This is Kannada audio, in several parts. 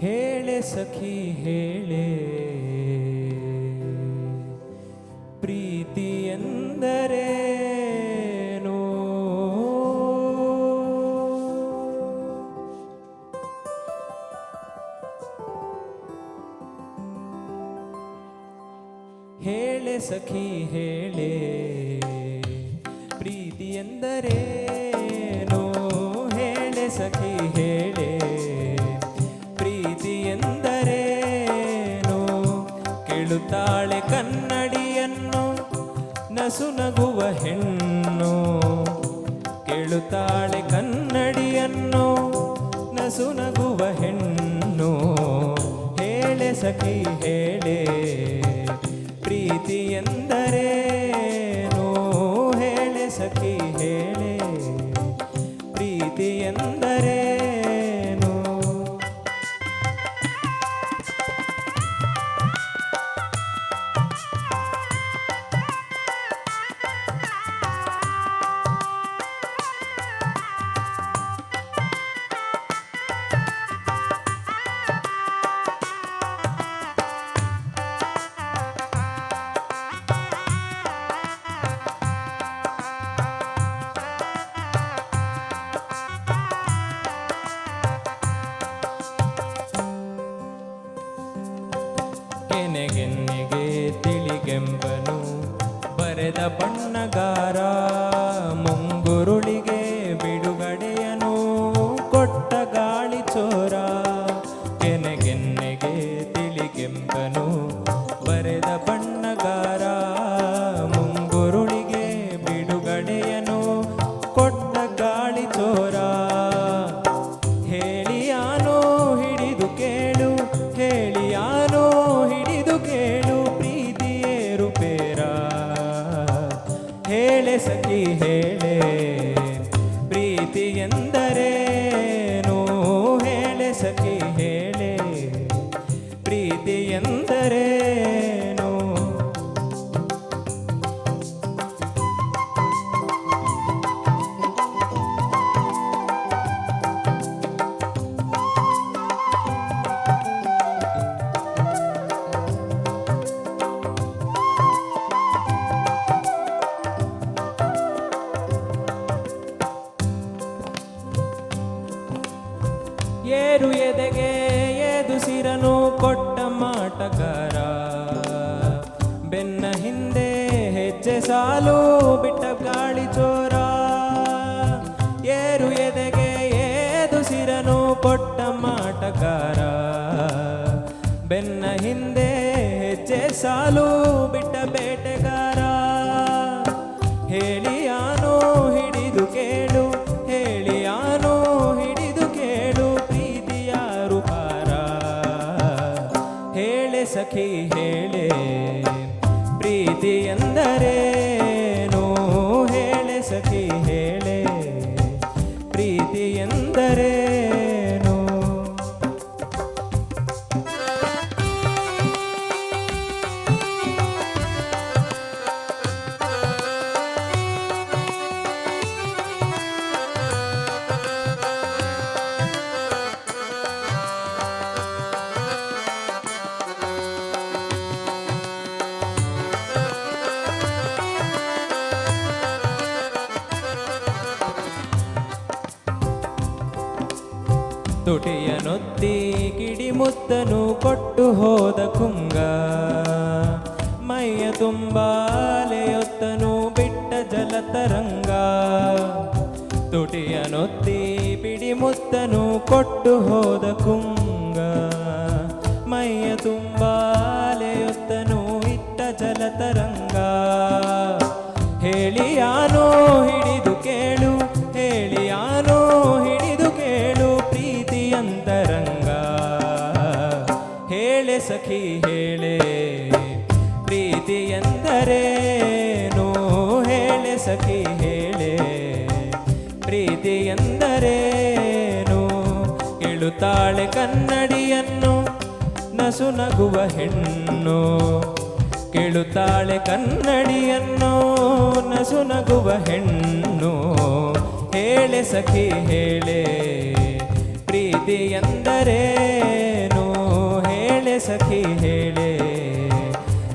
ಹೇಳೆ ಸಖಿ ಹೇಳೆ. ಪ್ರೀತಿ ಎಂದರೆ ಹೇಳೆ ಸಖಿ ಹೇಳೆ. ಪ್ರೀತಿ ಎಂದರೇನು? ಹೇಳೆ ಸಖಿ ಹೇಳೆ. ನಸು ನಗುವ ಹೆಣ್ಣು. ಕೇಳುತ್ತಾಳೆ ಕನ್ನಡಿಯನ್ನು, ನಸು ನಗುವ ಹೆಣ್ಣು. ಹೇಳೆ ಸಖಿ, ಹೇಳೆ. ಪ್ರೀತಿ ಎಂದರೇನು? ಹೇಳೆ ಸಖಿ, ಹೇಳೆ. ಪ್ರೀತಿ ಎಂದರೇನು ಕೆನೆಗೆನ್ನೆಗೆ ತಿಳಿಗೆಂಬನು. ಬರೆದ ಬಣ್ಣಗಾರ ಹೇಳೆ. ಪ್ರೀತಿ ಏರು ಎದೆಗೆ ಎದುಸಿರನು ಕೊಟ್ಟ ಮಾಟಗಾರ. ಬೆನ್ನ ಹಿಂದೆ ಹೆಜ್ಜೆ ಸಾಲು ಬಿಟ್ಟ ಗಾಳಿ ಚೋರ ಏರು ಎದೆಗೆ ಎದುಸಿರನು ಕೊಟ್ಟ ಮಾಟಗಾರ. ಬೆನ್ನ ಹಿಂದೆ ಹೆಜ್ಜೆ ಸಾಲು ಬಿಟ್ಟ ಬೇಟೆಗಾರ ಸಖಿ ಹೇಳೆ ಪ್ರೀತಿ ಎಂದರೇನು? ಹೇಳೆ ಸಖಿ ಹೇಳೆ ಪ್ರೀತಿ ಎಂದರೇನು ತುಟಿಯನೊತ್ತಿ ಕಿಡಿಮುತ್ತನು ಕೊಟ್ಟು ಹೋದ ಕುಂಗ. ಮೈಯ ತುಂಬಾಲೆಯೊತ್ತನು ಬಿಟ್ಟ ಜಲತರಂಗ ತುಟಿಯನೊತ್ತಿ ಪಿಡಿಮುತ್ತನು ಕೊಟ್ಟು ಹೋದ ಕುಂಗ. ಮೈಯ ತುಂಬಾಲೆಯೊತ್ತನು ಇಟ್ಟ ಜಲತರಂಗ ಸಖಿ ಹೇಳೆ, ಪ್ರೀತಿ ಎಂದರೇನು? ಹೇಳೆ ಸಖಿ ಹೇಳೆ, ಪ್ರೀತಿ ಎಂದರೇನು? ಕೇಳುತ್ತಾಳೆ ಕನ್ನಡಿಯನ್ನು, ನಸು ನಗುವ ಹೆಣ್ಣು. ಕೇಳುತ್ತಾಳೆ ಕನ್ನಡಿಯನ್ನು, ನಸು ನಗುವ ಹೆಣ್ಣು. ಹೇಳೆ ಸಖಿ ಹೇಳೆ, ಪ್ರೀತಿ ಎಂದರೇನು ಸಖಿ ಹೇಳೆ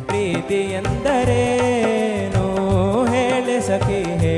ಪ್ರೀತಿ ಎಂದರೇನು? ಹೇಳೆ ಸಖಿ ಹೇಳೆ.